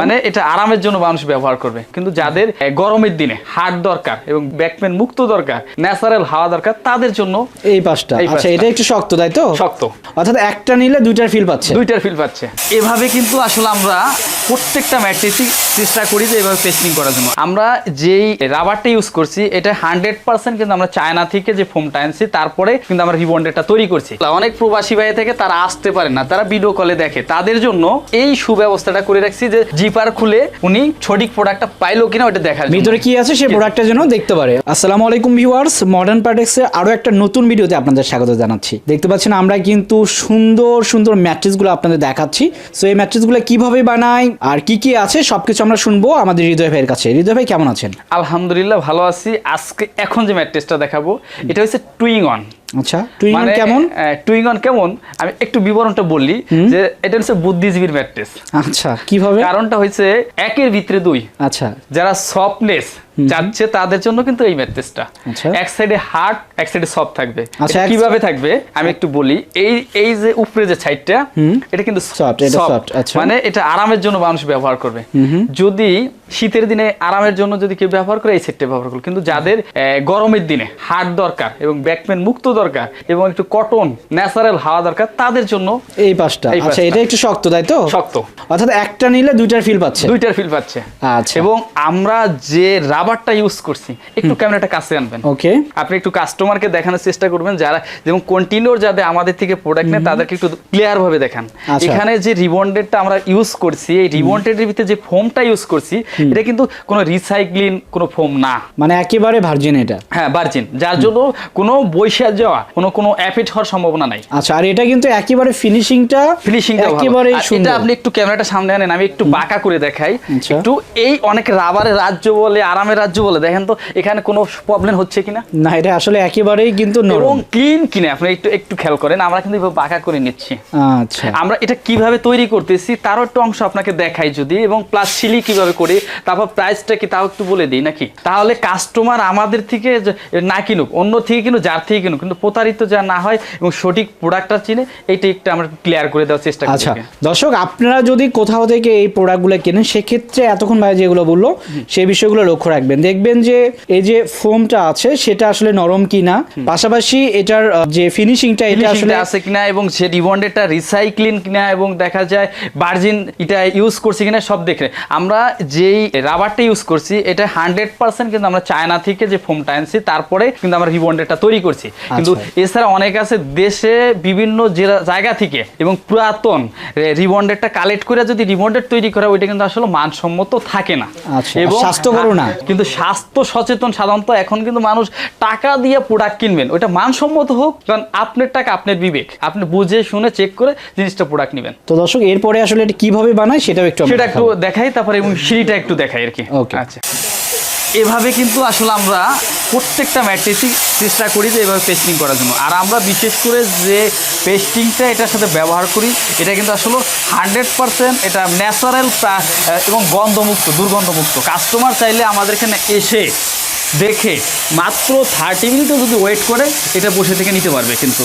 মানে এটা আরামের জন্য মানুষ ব্যবহার করবে। কিন্তু যাদের গরমের দিনে হার্ট দরকার এবং ব্যাকপেন মুক্ত দরকার ন্যাচারাল হাওয়া দরকার তাদের জন্য এই এই আচ্ছা এটা একটু শক্ত তাই তো? শক্ত। অর্থাৎ একটা নিলে দুইটার ফিল পাচ্ছে। দুইটার ফিল পাচ্ছে। এভাবে কিন্তু আসলে আমরা প্রত্যেকটা ম্যাট্রিক্সই চেষ্টা করি যে এভাবে পেস্টিং করার জন্য। আমরা যেই রাবারটা ইউজ করছি এটা হান্ড্রেড পার্সেন্ট কিন্তু আমরা চায়না থেকে যে ফোমটা আনছি তারপরে কিন্তু আমরা রিবন্ডেডটা তৈরি করছি। অনেক প্রবাসী ভাই থেকে তারা আসতে পারে না তারা ভিডিও কলে দেখে। তাদের জন্য এই সুব্যবস্থাটা করে রাখছি যে জিপার খুলে উনি সঠিক প্রোডাক্টটা পাইলো কিনা ওটা দেখার ভিতরে কি আছে সেই প্রোডাক্টের জন্য দেখতে পারে। আসসালামু আলাইকুম ভিউয়ার্স মডার্ন প্যাটেক্সে আরও একটা নতুন ভিডিওতে আপনাদের স্বাগত জানাচ্ছি। দেখতে পাচ্ছেন আমরা কিন্তু সুন্দর সুন্দর ম্যাট্রিক্সগুলো আপনাদের দেখাচ্ছি। সো এই ম্যাট্রিক্সগুলো কীভাবে বানাই আর কি কি আছে সবকিছু আমরা শুনব আমাদের হৃদয় ভাইয়ের কাছে। হৃদয় ভাই কেমন আছেন? আলহামদুলিল্লাহ ভালো আছি। আজকে এখন যে ম্যাট্রেসটা দেখাবো এটা হচ্ছে টুইং অন আচ্ছা তুই মানে কেমন? টুইং অন কেমন? আমি একটু বিবরণটা বললি যে এটা হচ্ছে বুদ্ধিজীবীর ম্যাট্রেস। আচ্ছা কীভাবে? কারণটা হয়েছে একের ভিতরে দুই। আচ্ছা। যারা সফটনেস চাচ্ছে তাদের জন্য কিন্তু এই ম্যাট্রেসটা আচ্ছা। এক সাইডে হার্ড এক সাইডে সফট থাকবে। আচ্ছা, কীভাবে থাকবে? আমি একটু বলি। এই এই যে উপরে যে সাইডটা এটা কিন্তু আচ্ছা। মানে এটা আরামের জন্য মানুষ ব্যবহার করবে। যদি শীতের দিনে আরামের জন্য যদি কেউ ব্যবহার করে এই সেটটা ব্যবহার করবে কিন্তু যাদের গরমের দিনে হার্ড দরকার এবং ব্যাকপেন মুক্ত দরকার এবং একটু কটন ন্যাচারাল হাওয়া দরকার তাদের জন্য এই এই আচ্ছা এটা একটু শক্ত তাই তো? শক্ত। অর্থাৎ একটা নিলে দুইটার ফিল পাচ্ছে। দুইটার ফিল পাচ্ছে। আচ্ছা। এবং আমরা যে রাবারটা ইউজ করছি। একটু ক্যামেরাটা কাছে আনবেন। ওকে। আপনি একটু কাস্টমারকে দেখানোর চেষ্টা করবেন যারা যেমন কন্টিনিউর যাতে আমাদের থেকে প্রোডাক্ট নেয় তাদেরকে একটু ক্লিয়ার ভাবে দেখান। আচ্ছা। এখানে যে রিবন্ডেডটা আমরা ইউজ করছি এই রিবন্ডেডের ভিতরে যে ফোমটা ইউজ করছি এটা কিন্তু কোনো রিসাইক্লিং কোনো ফোম না। মানে একেবারে ভার্জিন এটা। হ্যাঁ ভার্জিন যার জন্য কোনো বৈশা যাওয়া কোনো কোনো অ্যাফেক্ট হওয়ার সম্ভাবনা নাই। আচ্ছা আর এটা কিন্তু একেবারে ফিনিশিংটা ফিনিশিংটা একেবারে এটা সুন্দর। আপনি একটু ক্যামেরাটা সামনে আনেন আমি একটু বাঁকা করে দেখাই। আচ্ছা। একটু এই অনেক রাবারের রাজ্য বলে আরামের রাজ্য বলে দেখেন তো এখানে কোনো প্রবলেম হচ্ছে কিনা? না এটা আসলে একেবারেই কিন্তু এবং ক্লিন কিনে আপনি একটু একটু খেয়াল করেন আমরা কিন্তু বাঁকা করে নিচ্ছি। আচ্ছা। আমরা এটা কীভাবে তৈরি করতেছি তারও একটু অংশ আপনাকে দেখাই যদি এবং প্লাস সিলি কীভাবে করি তারপর প্রাইসটা কি তাও একটু বলে দিই নাকি? তাহলে কাস্টমার আমাদের থেকে না কিনুক অন্য থেকে কিনুক যার থেকে কিনুক কিন্তু প্রতারিত যা না হয় এবং সঠিক প্রোডাক্টটা চিনে এইটা একটু আমরা ক্লিয়ার করে দেওয়ার চেষ্টা করি আচ্ছা দর্শক আপনারা যদি কোথাও থেকে এই প্রোডাক্টগুলো কেনেন সেক্ষেত্রে এতক্ষণ ভাই যেগুলো বলল সেই বিষয়গুলো লক্ষ্য রাখবেন। দেখবেন। যে এই যে ফোমটা আছে সেটা আসলে নরম কিনা পাশাপাশি এটার যে ফিনিশিংটা এটা আসলে আছে কিনা এবং সে রিবন্ডেডটা রিসাইক্লিং কিনা এবং দেখা যায় ভার্জিন এটা ইউজ করছি কিনা সব দেখে আমরা যেই রাবারটা ইউজ করছি এটা হান্ড্রেড পার্সেন্ট কিন্তু আমরা চায়না থেকে যে ফোমটা আনছি তারপরে কিন্তু আমরা রিবন্ডেডটা তৈরি করছি। কিন্তু এছাড়া অনেক আছে দেশে বিভিন্ন জায়গা থেকে এবং পুরাতন রিবন্ডেডটা কালেক্ট করে যদি রিবন্ডেড তৈরি করা ওইটা কিন্তু আসলে মানসম্মত থাকে না। আচ্ছা, আর স্বাস্থ্যকরও না। কিন্তু স্বাস্থ্য সচেতন সাধারণত এখন কিন্তু মানুষ টাকা দিয়ে প্রোডাক্ট কিনবেন। ওইটা মানসম্মত হোক কারণ আপনার টাকা আপনার বিবেক। আপনি বুঝে শুনে চেক করে জিনিসটা প্রোডাক্ট নেবেন। তো দর্শক এরপরে আসলে এটা কীভাবে বানায় সেটাও একটু সেটা একটু দেখাই তারপরে এবং সিঁড়িটা একটু দেখাই আর কি. আচ্ছা। এভাবে কিন্তু আসলে আমরা প্রত্যেকটা ম্যাট্রিক্সই চেষ্টা করি যে এভাবে পেস্টিং করার জন্য। আর আমরা বিশেষ করে যে পেস্টিংটা এটার সাথে ব্যবহার করি, এটা কিন্তু আসলে হান্ড্রেড পার্সেন্ট এটা ন্যাচারাল এবং গন্ধমুক্ত, দুর্গন্ধমুক্ত। কাস্টমার চাইলে আমাদের এখানে এসে দেখে মাত্র থার্টি মিনিটও যদি ওয়েট করে, এটা বসে থেকে নিতে পারবে কিন্তু।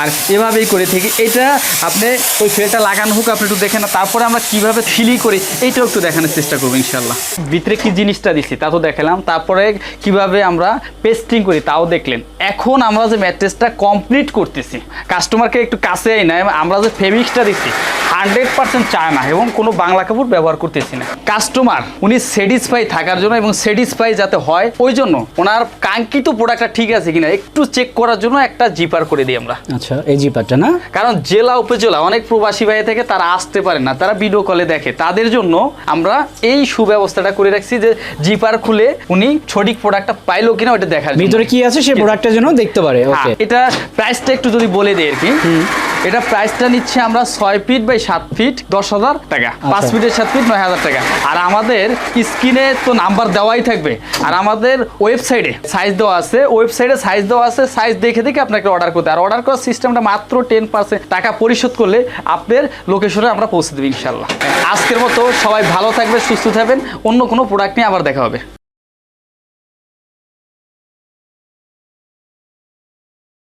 আর এভাবেই করে থাকি। এটা আপনি ওই ফেলটা লাগানো হোক, আপনি একটু দেখেন তারপরে আমরা কীভাবে ফিলি করি এইটাও একটু দেখানোর চেষ্টা করব ইনশাল্লাহ ভিতরে কি জিনিসটা দিচ্ছি তা তো দেখালাম। তারপরে কীভাবে আমরা পেস্টিং করি, তাও দেখলেন। এখন আমরা যে ম্যাট্রেসটা কমপ্লিট করতেছি কাস্টমারকে একটু কাছে না আমরা যে ফেব্রিক্সটা দিচ্ছি হান্ড্রেড পার্সেন্ট চায় না এবং কোনো বাংলা কাপড় ব্যবহার করতেছি না। কাস্টমার উনি স্যাটিসফাই থাকার জন্য এবং স্যাটিসফাই যাতে হয়, ওই জন্য ওনার কাঙ্ক্ষিত প্রোডাক্টটা ঠিক আছে কিনা, একটু চেক করার জন্য একটা জিপার করে দিই আমরা। আচ্ছা এই জিপারটা না? কারণ জেলা উপজেলা অনেক প্রবাসী ভাই থেকে তারা আসতে পারে না তারা ভিডিও কলে দেখে। তাদের জন্য আমরা এই সুব্যবস্থাটা করে রাখছি যে জিপার খুলে উনি সঠিক প্রোডাক্টটা পাইলো কিনা ওটা দেখার ভিতরে কি আছে? সেই প্রোডাক্টের যেন দেখতে পারে হ্যাঁ, ওকে এটা প্রাইসটা একটু যদি বলে দেয় আর কি। এটা প্রাইসটা নিচ্ছে আমরা ছয় ফিট বাই সাত ফিট দশ হাজার টাকা। পাঁচ আচ্ছা। ফিটের সাত ফিট নয় হাজার টাকা। আর আমাদের স্ক্রিনে তো নাম্বার দেওয়াই থাকবে। আর আমাদের ওয়েবসাইটে সাইজ দেওয়া আছে। ওয়েবসাইটে সাইজ দেওয়া আছে। সাইজ দেখে দেখে আপনাকে অর্ডার করতে আর অর্ডার করার সিস্টেমটা মাত্র টেন পার্সেন্ট টাকা পরিশোধ করলে আপনার লোকেশনে আমরা পৌঁছে দেবো ইনশাল্লাহ আজকের মতো সবাই ভালো থাকবে সুস্থ থাকবেন। অন্য কোনো প্রোডাক্ট নিয়ে আবার দেখা হবে।